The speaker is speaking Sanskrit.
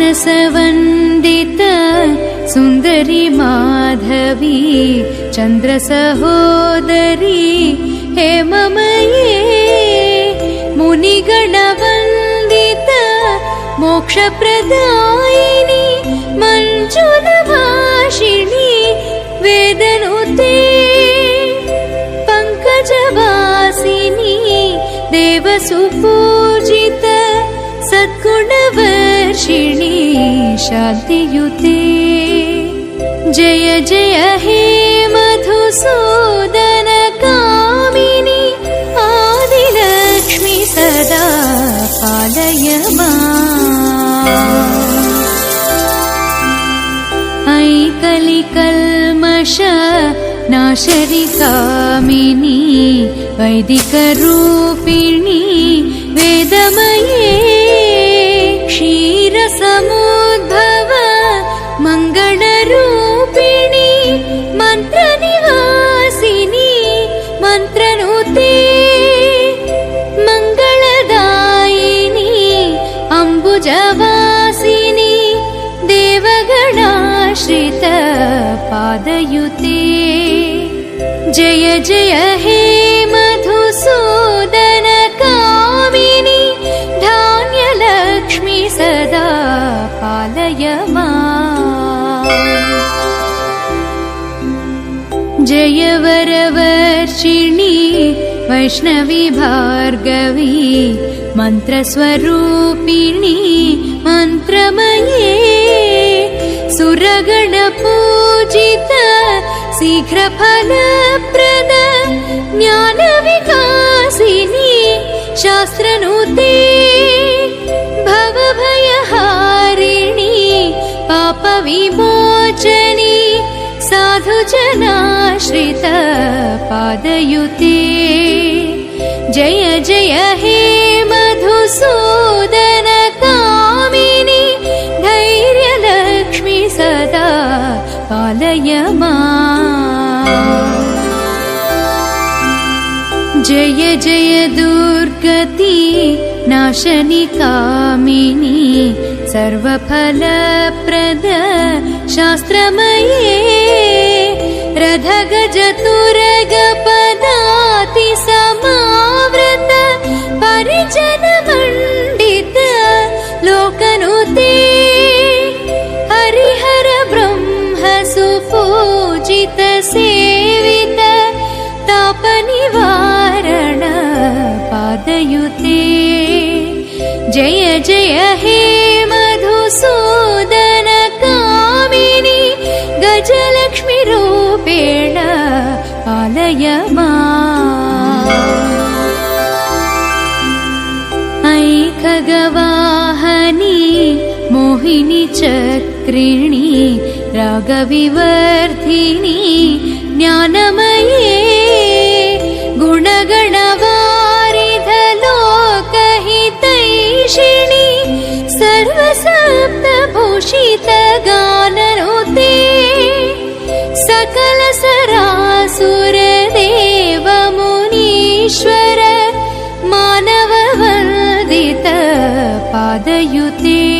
मानसवन्दित सुन्दरि माधवी चन्द्रसहोदरी हेममये मुनिगणवन्दित मोक्षप्रदायिनि मञ्जुलभाषिणि वेदनुते पङ्कजवासिनी देवसुपूजित सद्गुणवर्षिणि शान्तियुते जय जय हे मधुसूदन कामिनि आदिलक्ष्मि सदा पालय मा। ऐकलिकल्मष नाशरि कामिनी वैदिकरूपिणी वेदमये पादयुते जय जय हे मधुसूदन कामिनि धान्यलक्ष्मि सदा पालय मा जय वरवर्षिणि वैष्णवी भार्गवी मन्त्रस्वरूपिणी मन्त्रमये सुरगणपूजित शीघ्रफलप्रद ज्ञानविकासिनी शास्त्रनुते भवभयहारिणी पापविमोचनी साधुजनाश्रित पादयुते। जय जय हे मधुसूदन पालय मा जय जय दुर्गति नाशनि कामिनी सर्वफलप्रद शास्त्रमये रथगजतुरगपदाति तापनिवारण पादयुते। जय जय हे मधुसूदन कामिनि गजलक्ष्मीरूपेण पालय मा। ऐखगवाहनी मोहिनी चक्रिणी रागविवर्धिनी ज्ञानमये गुणगणवारिधलोकहितैषिणि सर्वसप्तभूषितगाननुते सकलसरासुरदेवमुनीश्वर मानववन्दित पादयुते